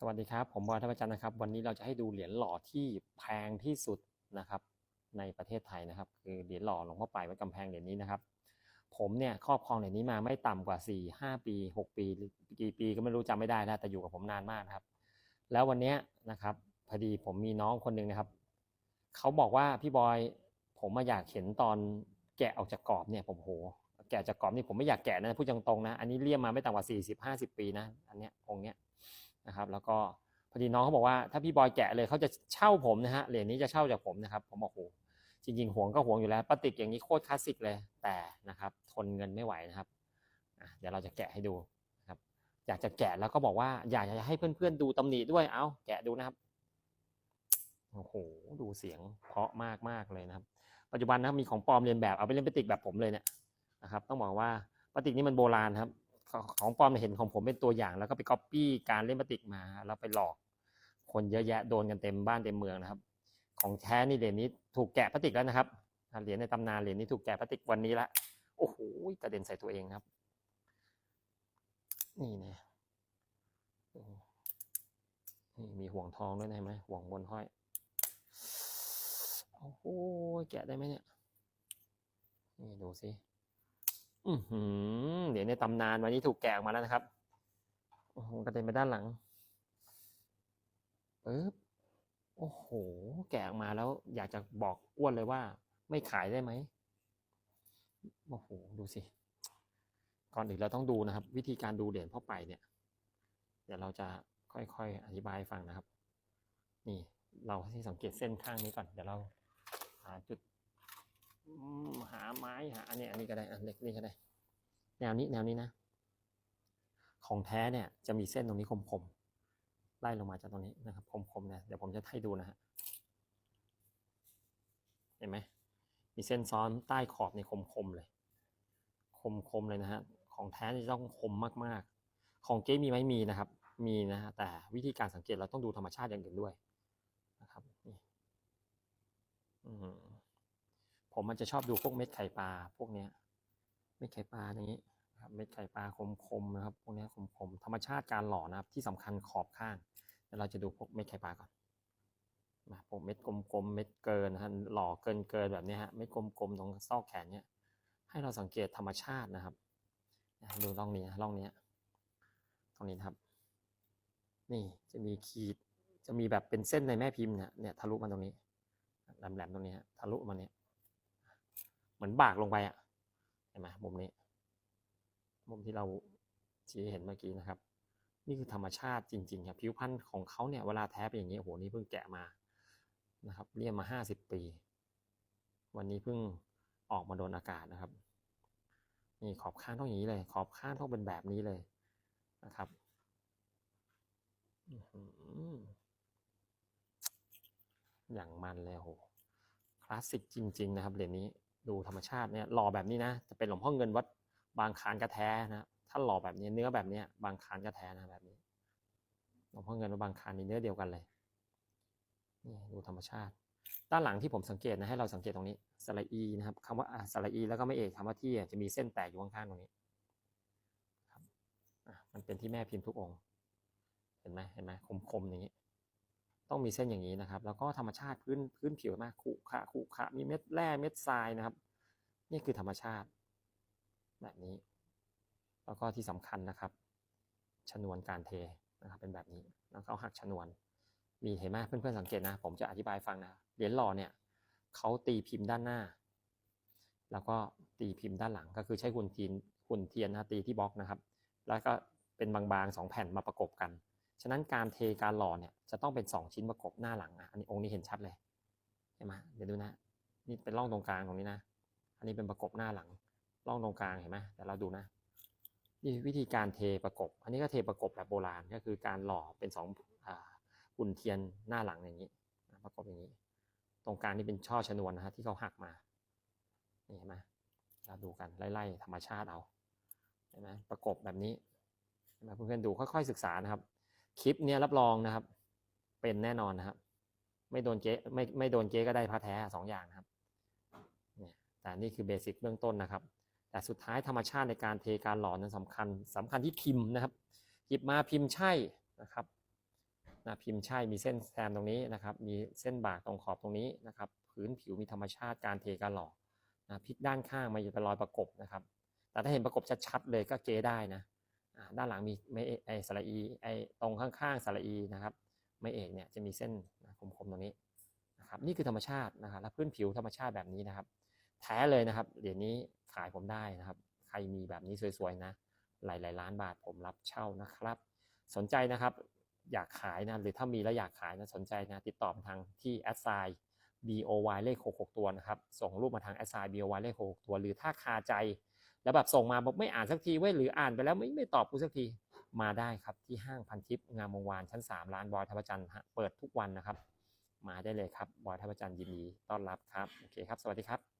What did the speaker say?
สวัสดีครับ ผมบอยท่าประจันทร์นะครับ วันนี้เราจะให้ดูเหรียญหล่อที่แพงที่สุดนะครับ ในประเทศไทยนะครับ คือเหรียญหล่อหลวงพ่อไปายวัดกำแพงเหรียญนี้นะครับ ผมเนี่ยครอบครองเหรียญนี้มาไม่ต่ำกว่า 4 5 ปี 6 ปีหรือกี่ปีก็ไม่รู้จำไม่ได้แล้วแต่อยู่กับผมนานมากนะครับ แล้ววันนี้นะครับพอดีผมมีน้องคนหนึ่งนะครับเขาบอกว่าพี่บอยผมมาอยากเห็นตอนแกะออกจากกรอบเนี่ยผมโหแกะจากกรอบนี่ผมไม่อยากแกะนะพูดตรงๆนะ อันนี้เลี่ยมมาไม่ต่ำกว่า 40 50 ปีนะอันเนี้ยองเนี้ย นะครับ แล้วก็พอดีน้องเขาบอกว่าถ้าพี่บอยแกะเลยเขาจะเช่าผมนะฮะเหรียญนี้จะเช่าจากผมนะครับ ผมบอกโอ้จริงๆห่วงก็ห่วงอยู่แล้วปติกอย่างนี้โคตรคลาสสิกเลยแต่นะครับ ทนเงินไม่ไหวนะครับเดี๋ยวเราจะแกะให้ดูนะครับ อยากจะแกะแล้วก็บอกว่า อยากจะให้เพื่อนๆดูตำหนิด้วยเอาแกะดูนะครับโอ้โหดูเสียงเพราะมากมากเลยนะครับ ปัจจุบันนะมีของปลอมเรียนแบบเอาไปเล่นปติกแบบผมเลยเนี่ยนะครับ ต้องบอกว่าปติกนี่มันโบราณครับ ของปลอมเห็นของผมเป็นตัวอย่าง แล้วก็ไปก๊อปปี้การเล่นพลาสติกมา แล้วไปหลอก คนเยอะแยะโดนกันเต็มบ้านเต็มเมืองนะครับ ของแท้นี่เหรียญนี้ถูกแกะพลาสติกแล้วนะครับเหรียญในตำนานเหรียญนี้ถูกแกะพลาสติกวันนี้ละโอ้โหกระเด็นใส่ตัวเองครับ นี่นะนี่มีห่วงทองด้วยนะเห็นไหมห่วงบนห้อยโอ้โหแกะได้ไหมเนี่ยนี่ดูสิ อือหือเดี๋ยวในตำนานวันนี้ถูกแกะออกมาแล้วนะครับโอ้โหกระเด็นไปด้านหลังปึ๊บโอ้โห แกะออกมาแล้ว อยากจะบอกอ้วนเลยว่า ไม่ขายได้ไหมโอ้โห ดูสิ ก่อนอื่นเราต้องดูนะครับ วิธีการดูเหรียญพ่อไปเนี่ย เดี๋ยวเราจะค่อยๆอธิบายฟังนะครับ นี่ เราให้สังเกตเส้นข้างนี้ก่อน เดี๋ยวเราหาจุด อืมหา ไม้หาอันนี้อันนี้ก็ได้อันเล็กนี่ก็ได้ แนวนี้แนวนี้นะ ของแท้เนี่ยจะมีเส้นตรงนี้คมๆไล่ลงมาจากตรงนี้นะครับคมๆเนี่ยเดี๋ยวผมจะให้ดูนะฮะเห็นไหมมีเส้นซ้อนใต้ขอบในคมๆเลย คมๆเลยนะฮะของแท้จะต้องคมมากๆ ของเก๊มีไหมมีนะครับ มีนะฮะแต่วิธีการสังเกตเราต้องดูธรรมชาติอย่างอื่นด้วยนะครับนี่อืม ผมมันจะชอบดูพวกเม็ดไข่ปลาพวกเนี้ย เม็ดไข่ปลาอย่างนี้ครับเม็ดไข่ปลาคมๆนะครับ พวกนี้คมๆธรรมชาติการหล่อนะครับ ที่สำคัญขอบข้างเดี๋ยวเราจะดูพวกเม็ดไข่ปลาก่อนมาพวกเม็ดกลมๆเม็ดเกินนะฮะหล่อเกินเกินๆแบบนี้ฮะเม็ดกลมๆตรงซอกแขนเนี้ยให้เราสังเกตธรรมชาตินะครับดูร่องนี้ร่องนี้ตรงนี้ครับ นี่จะมีขีดจะมีแบบเป็นเส้นในแม่พิมพ์เนี่ยเนี่ยทะลุมาตรงนี้แหลมๆตรงนี้ฮะทะลุมาเนี่ย เหมือนบากลงไปอะเห็นไหมมุมนี้ มุมที่เราชี้เห็นเมื่อกี้นะครับ นี่คือธรรมชาติจริง ๆ ครับผิวพรรณของเขาเนี่ยเวลาแท้เป็นอย่างนี้โอ้โหนี่เพิ่งแกะมานะครับเรียกมาห้าสิบปี วันนี้เพิ่งออกมาโดนอากาศนะครับนี่ขอบข้างต้องอย่างนี้เลย ขอบข้างต้องเป็นแบบนี้เลยนะครับอย่างมันเลยโอ้โหคลาสสิกจริง ๆ นะครับเหรียญนี้ ดูธรรมชาติเนี่ยหล่อแบบนี้นะจะเป็นหลวงพ่อเงินวัดบางคานกระแทนะถ้าหล่อแบบนี้เนื้อแบบเนี้ยบางคานกระแทนะแบบนี้หลวงพ่อเงินวัดบางคานนี่เนื้อเดียวกันเลยนี่ดูธรรมชาติ ด้านหลังที่ผมสังเกตนะให้เราสังเกตตรงนี้สระอีนะครับคำว่าอะสระอีแล้วก็ไม่เอกคำว่าที่จะมีเส้นแตกอยู่ข้างๆตรงนี้ครับมันเป็นที่แม่พิมพ์ทุกองค์ เห็นไหมเห็นไหมคมๆอย่างนี้ ต้องมีเส้นอย่างนี้นะครับ แล้วก็ธรรมชาติพื้นพื้นผิวมากขรุขระขรุขระมีเม็ดแร่เม็ดทรายนะครับ นี่คือธรรมชาติ แบบนี้ แล้วก็ที่สำคัญนะครับ ชนวนการเทนะครับเป็นแบบนี้แล้วก็หักชนวน มีเห็นไหมเพื่อนๆสังเกตนะ ผมจะอธิบายฟังนะเหรียญหล่อเนี่ยเขาตีพิมพ์ด้านหน้า แล้วก็ตีพิมพ์ด้านหลังก็คือใช้หุ่นเทียนหุ่นเทียนนะตีที่บล็อกนะครับ แล้วก็เป็นบางๆสองแผ่นมาประกบกัน ฉะนั้นการเทการหล่อเนี่ยจะต้องเป็น 2 ชิ้นประกบหน้าหลังอะอันนี้องค์นี้เห็นชัดเลยเห็นไหมเดี๋ยวดูนะนี่เป็นร่องตรงกลางตรงนี้นะ อันนี้เป็นประกบหน้าหลังร่องตรงกลางเห็นไหมเดี๋ยวเราดูนะนี่วิธีการเทประกบ อันนี้ก็เทประกบแบบโบราณก็คือการหล่อเป็นสองอุ่นเทียนหน้าหลังอย่างนี้ประกบอย่างนี้ ตรงกลางนี่เป็นช่อชนวนนะฮะที่เขาหักมานี่เห็นไหมเราดูกันไล่ๆธรรมชาติเอาเห็นไหมประกบแบบนี้เห็นไหมเพื่อนๆดูค่อยๆศึกษานะครับ คลิปเนี้ยรับรองนะครับ เป็นแน่นอนนะครับ ไม่โดนเจ๊ไม่ไม่โดนเจ๊ก็ได้พระแท้สองอย่างนะครับเนี่ยแต่นี่คือเบสิกเบื้องต้นนะครับ แต่สุดท้ายธรรมชาติในการเทการหล่อนั้นสำคัญสำคัญที่พิมพ์นะครับ หยิบมาพิมพ์ใช่นะครับนะพิมพ์ใช่มีเส้นแซมตรงนี้นะครับ มีเส้นบากตรงขอบตรงนี้นะครับ พื้นผิวมีธรรมชาติการเทการหล่อนะพลิกด้านข้างมาอยู่เป็นรอยประกบนะครับ แต่ถ้าเห็นประกบชัดๆเลยก็เกได้นะ ด้านหลังมีไม่เอกไอสระอีไอตรงข้างๆสระอีนะครับ ไม่เอกเนี่ยจะมีเส้นคมๆตรงนี้นะครับนี่คือธรรมชาตินะครับและพื้นผิวธรรมชาติแบบนี้นะครับ แท้เลยนะครับเหรียญนี้ขายผมได้นะครับ ใครมีแบบนี้สวยๆนะหลายๆล้านบาทผมรับเช่านะครับ สนใจนะครับอยากขายนะหรือถ้ามีแล้วอยากขายนะสนใจนะติดต่อมาทางที่แอดไซน์ BOY เลข 66 ตัวนะครับ ส่งรูปมาทางแอดไซน์ BOY เลข 66 ตัว หรือถ้าคาใจ แล้วแบบส่งมาบอกไม่อ่านสักทีเว้ยหรืออ่านไปแล้วไม่ไม่ตอบกูสักทีมาได้ครับที่ห้างพันทิพย์งามวงวานชั้น 3 ร้านบอยทัพจันทร์เปิดทุกวันนะครับ มาได้เลยครับบอยทัพจันทร์ยินดีต้อนรับครับโอเคครับ สวัสดีครับ